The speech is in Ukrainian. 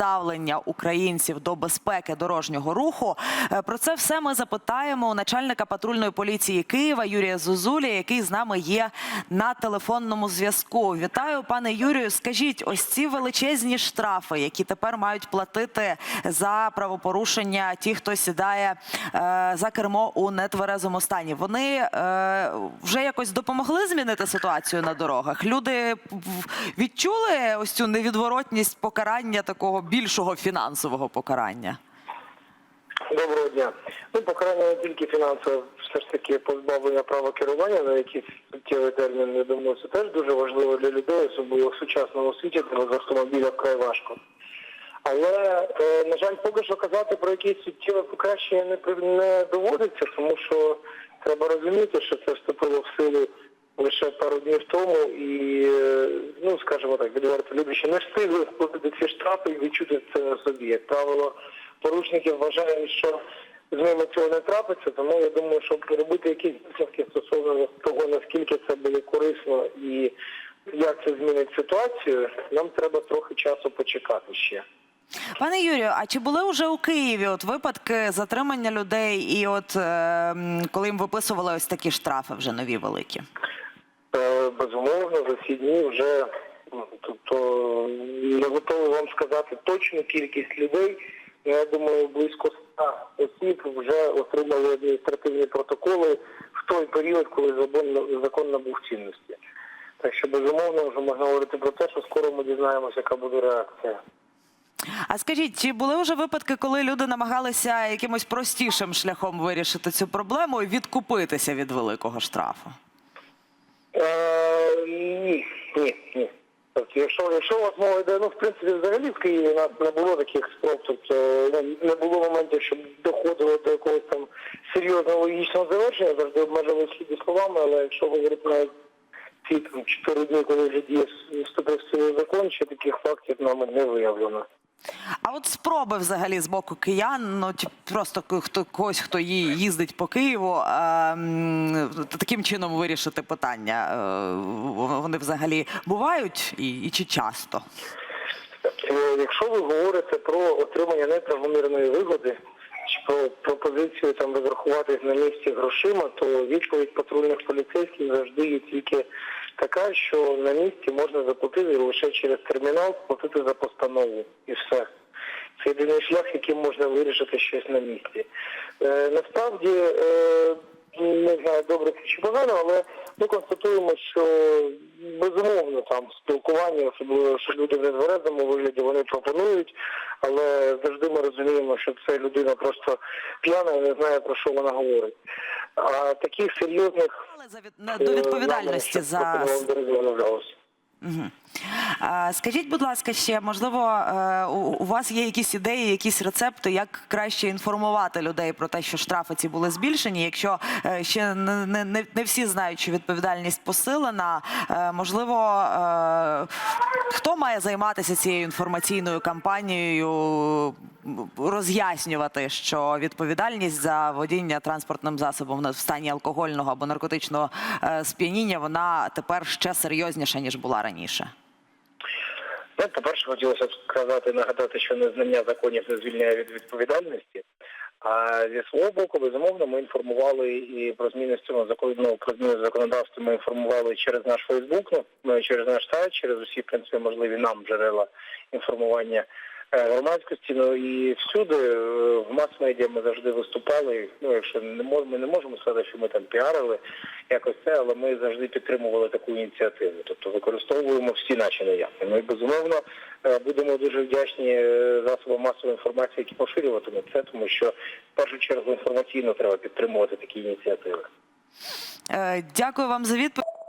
ставлення українців до безпеки дорожнього руху. Е, Про це все ми запитаємо у начальника патрульної поліції Києва Юрія Зозулі, який з нами є на телефонному зв'язку. Вітаю, пане Юрію. Скажіть, ось ці величезні штрафи, які тепер мають платити за правопорушення, ті, хто сідає е, за кермо у нетверезому стані, вони е, вже якось допомогли змінити ситуацію на дорогах. Люди відчули ось цю невідворотність покарання такого більшого фінансового покарання. Доброго дня. Ну, покарання не тільки фінансове, все ж таки позбавлення права керування на якийсь суттєвий термін, я думаю, це теж дуже важливо для людей, особливо в сучасному світі, де з автомобіля вкрай важко. Але, е, на жаль, поки що казати про якісь суттєве покращення не, не доводиться, тому що треба розуміти, що це вступило в силу лише пару днів тому, і, е, ну, скажімо так, відверто, люди не встигли сплатити ці штрафи і відчути це на собі. Як правило, порушники вважають, що з ними цього не трапиться, тому я думаю, щоб робити якісь висновки стосовно того, наскільки це буде корисно і як це змінить ситуацію, нам треба трохи часу почекати ще. Пане Юрію, а чи були вже у Києві от випадки затримання людей, і от е, коли їм виписували ось такі штрафи вже нові великі? Безумовно, за ці дні вже ну, тобто не готовий вам сказати точну кількість людей. Я думаю, близько 100 осіб вже отримали адміністративні протоколи в той період, коли закон, набув чинності. Так що безумовно вже можна говорити про те, що скоро ми дізнаємося, яка буде реакція. А скажіть, чи були вже випадки, коли люди намагалися якимось простішим шляхом вирішити цю проблему і відкупитися від великого штрафу? Е. Тобто, якщо, якщо у вас мова йде, ну в принципі взагалі в Києві у нас не було таких спроб, тобто ну, не було моментів, щоб доходило до якогось там серйозного логічного завершення, завжди обмежили хіді словами, але якщо говорити навіть ці там чотири дні, коли вже діє вступив в силу закон, ще таких фактів нами не виявлено. От спроби взагалі з боку киян, ну просто хто когось, хто її їздить по Києву, е, таким чином вирішити питання. е, Вони взагалі бувають і, і чи часто? Е, Якщо ви говорите про отримання неправомірної вигоди чи про пропозицію там розрахуватись на місці грошима, то відповідь патрульних поліцейських завжди є тільки така, що на місці можна заплатити лише через термінал, сплатити за постанову і все. Це єдиний шлях, яким можна вирішити щось на місці. Е, насправді, е, не знаю, добре це чи погано, але ми констатуємо, що безумовно там спілкування, особливо що люди в нетверезому вигляді, вони пропонують, але завжди ми розуміємо, що це людина просто п'яна і не знає про що вона говорить. А таких серйозних за від- до відповідальності е, за Скажіть, будь ласка, ще можливо, е, у вас є якісь ідеї, якісь рецепти, як краще інформувати людей про те, що штрафи ці були збільшені, якщо е, ще не, не, всі знають, що відповідальність посилена. е, Можливо, хто має займатися цією інформаційною кампанією, роз'яснювати, що відповідальність за водіння транспортним засобом в стані алкогольного або наркотичного сп'яніння вона тепер ще серйозніша ніж була раніше. Ну, по-перше, хотілося б сказати, нагадати, що незнання законів не звільняє від відповідальності. А зі свого боку, безумовно, ми інформували і про зміни з цього закону, ну, про зміни законодавства. ми інформували через наш Фейсбук, ну, через наш сайт, через усі в принципі можливі нам джерела інформування громадськості. Ну і всюди е, в мас-медіа ми завжди виступали. Ну, якщо не можемо, ми не можемо сказати, що ми там піарили якось це, але ми завжди підтримували таку ініціативу. Тобто використовуємо всі наші наявні. Ну і безумовно е, будемо дуже вдячні е, засобам масової інформації, які поширюватимуть це, тому що в першу чергу інформаційно треба підтримувати такі ініціативи. Е, Дякую вам за відповідь.